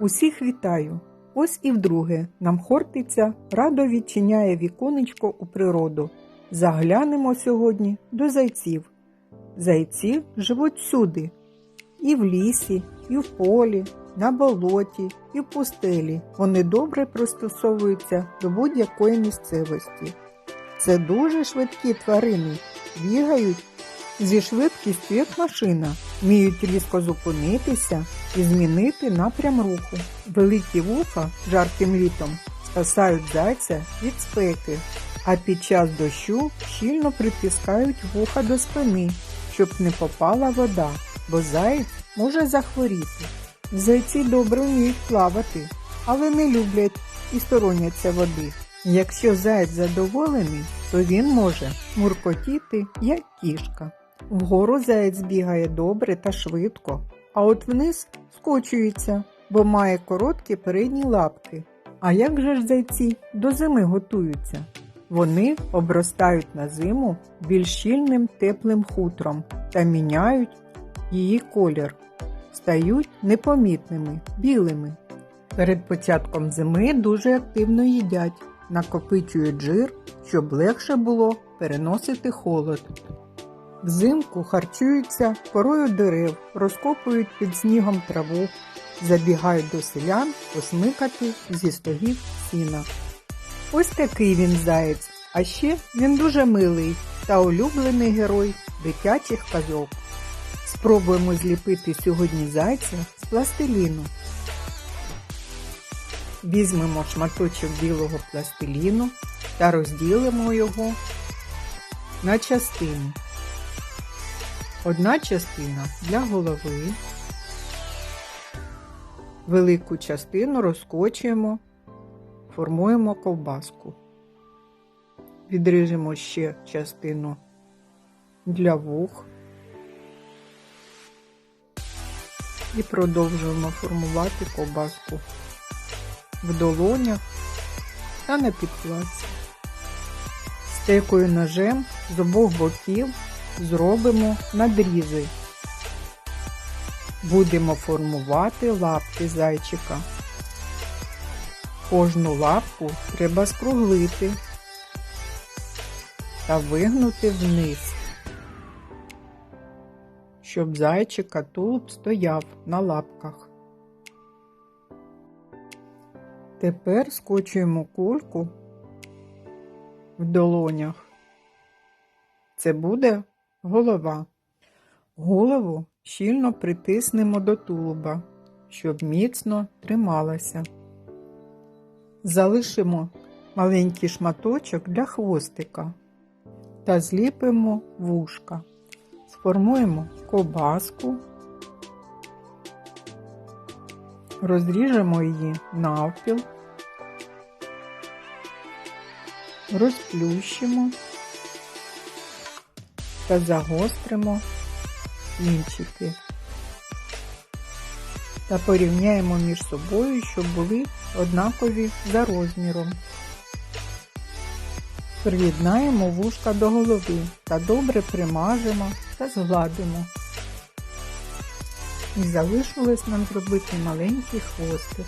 Усіх вітаю! Ось і вдруге нам Хортиця радо відчиняє віконечко у природу. Заглянемо сьогодні до зайців. Зайці живуть всюди, і в лісі, і в полі, на болоті, і в пустелі. Вони добре пристосовуються до будь-якої місцевості. Це дуже швидкі тварини, бігають зі швидкістю, як машина, вміють різко зупинитися і змінити напрям руху. Великі вуха жарким літом спасають зайця від спеки, а під час дощу щільно притискають вуха до спини, щоб не попала вода, бо заєць може захворіти. Зайці добре вміють плавати, але не люблять і стороняться води. Якщо заєць задоволений, то він може муркотіти, як кішка. Вгору заєць бігає добре та швидко, а от вниз скочується, бо має короткі передні лапки. А як же ж зайці до зими готуються? Вони обростають на зиму більш щільним теплим хутром та міняють її колір, стають непомітними, білими. Перед початком зими дуже активно їдять, накопичують жир, щоб легше було переносити холод. Взимку харчуються корою дерев, розкопують під снігом траву, забігають до селян посмикати зі стогів сіна. Ось такий він заєць, а ще він дуже милий та улюблений герой дитячих казок. Спробуємо зліпити сьогодні зайця з пластиліну. Візьмемо шматочок білого пластиліну та розділимо його на частини. Одна частина для голови. Велику частину розкочуємо, формуємо ковбаску. Відріжемо ще частину для вух і продовжуємо формувати ковбаску в долонях та на підкладці. Стекою ножем з обох боків зробимо надрізи. Будемо формувати лапки зайчика. Кожну лапку треба скруглити та вигнути вниз, щоб зайчика тулуб стояв на лапках. Тепер скочуємо кульку в долонях. Це буде голова. Голову щільно притиснемо до тулуба, щоб міцно трималася. Залишимо маленький шматочок для хвостика та зліпимо вушка. Сформуємо ковбаску, розріжемо її навпіл, розплющимо та загостримо кінчики та порівняємо між собою, щоб були однакові за розміром. Приєднаємо вушка до голови та добре примажемо та згладимо. І залишилось нам зробити маленький хвостик.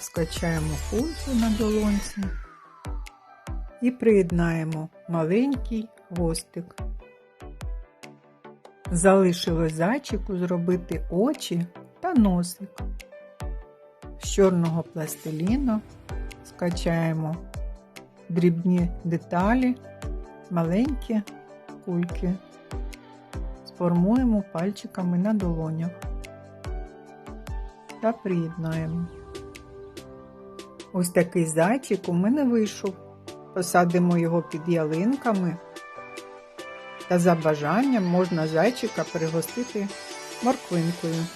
Скачаємо кульку на долонці і приєднаємо маленький хвостик. Залишилось зайчику зробити очі та носик. З чорного пластиліну скачаємо дрібні деталі, маленькі кульки. Сформуємо пальчиками на долонях та приєднаємо. Ось такий зайчик у мене вийшов. Посадимо його під ялинками. Та за бажанням можна зайчика пригостити морквинкою.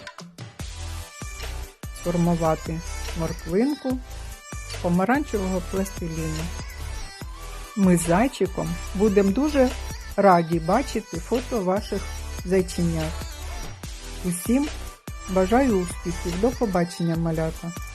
Сформувати морквинку з помаранчевого пластиліну. Ми з зайчиком будемо дуже раді бачити фото ваших зайченят. Усім бажаю успіхів. До побачення, малята!